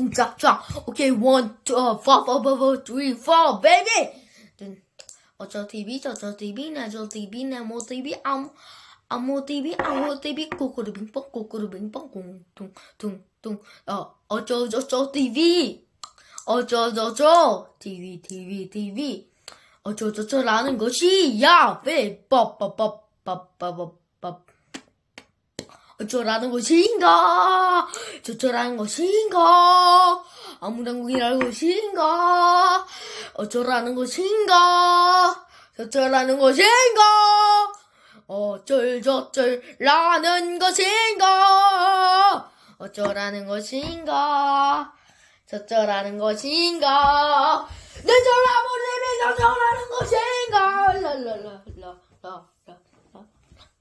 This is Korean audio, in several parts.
쿵짝짝. 오케이, 원, 투, 어, four, four, four, four, three, four, baby. 든, 어쩌 TV, 저쩌 TV, 나저 TV, 나뭐 TV, 아무, 아무 TV, 아무 TV, 꼬꾸루 빙뽕, 꼬꾸루 빙뽕, 꽁, 퉁, 퉁, 퉁, 어, 어쩌, 저쩌 TV. 어쩌, 저쩌 TV, TV, TV. 어쩌, 저쩌라는 것이, 야, 왜, 뻑, 뻑, 뻑, 뻑, 뻑, 뻑, 뻑. 어쩌라는 것인가? 저쩌라는 것인가? 아무랑국이라는 것인가? 어쩌라는 것인가? 저쩌라는 것인가? 어쩔 저쩔라는 것인가? 어쩌라는 것인가? 저쩌라는 것인가? 내 전화번호에 저쩌라는 것인가? 랄랄랄랄라.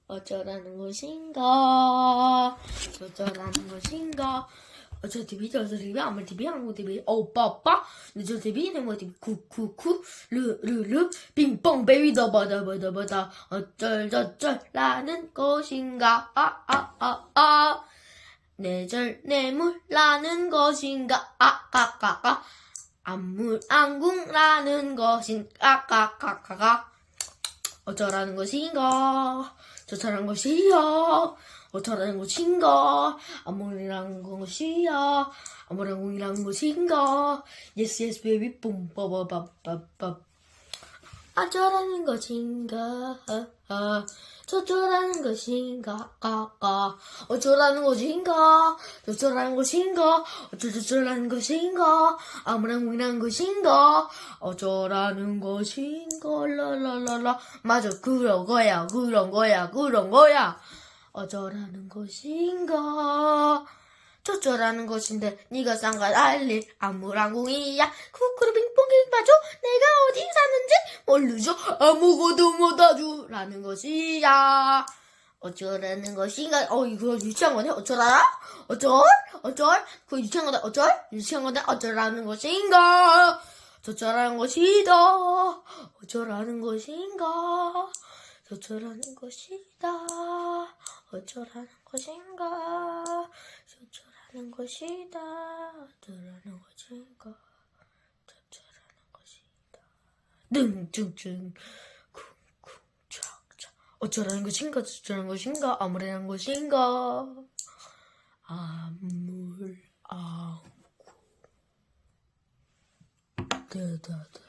어쩌라는 것인가? 어쩌라는 것인가? 어쩌 TV 저쩌 TV 아무 TV 아무 TV. 오빠빠? 너저 TV 내뭐 TV 쿠쿠쿠 루루루? 빙뽕 베이비 더버더버더버다 어쩔 저쩔라는 것인가? 아 아 아아. 내절 내물라는 것인가? 아까까까 안물 안궁라는 것인가 까까까가. 어쩌라는 것인가 저쩌라는 것이야. 어쩌라는 것인가. 아무리라는 것이야. 아무랑 공이라는 것인가. Yes yes baby. 뿜 빠바바바바 어쩌라는 것인가? 아, 저쩌라는 것인가? 까까 어쩌라는 것인가? 저쩌라는 것인가? 어쩌저쩌라는 것인가? 아무랑 공이라는 것인가? 어쩌라는 것인가? 라라라라. 맞아. 그런 거야. 그런 거야. 그런 거야. 어쩌라는 것인가 저쩌라는 것인데 네가 싼가 알리. 아무랑공이야. 쿠쿠르 빙뽕이 봐줘 내가 어디 사는지 모르죠. 아무것도 못하죠 라는 것이야. 어쩌라는 것인가? 어 이거 유치한 거네? 어쩌라? 어쩔? 어쩔? 그 유치한 거다. 어쩔? 유치한 거다. 어쩌라는 것인가? 저쩌라는 것이다. 어쩌라는 것인가? 저쩌라는 것이다. 어쩌라는 것인가 저쩌라는 것이다 어쩌라는 것인가? 저쩌라는 것이다. 등증증 쿵쿵착착 어쩌라는 것인가 저쩌라는 것인가 아무래는 것인가? 아물 아구. 다다다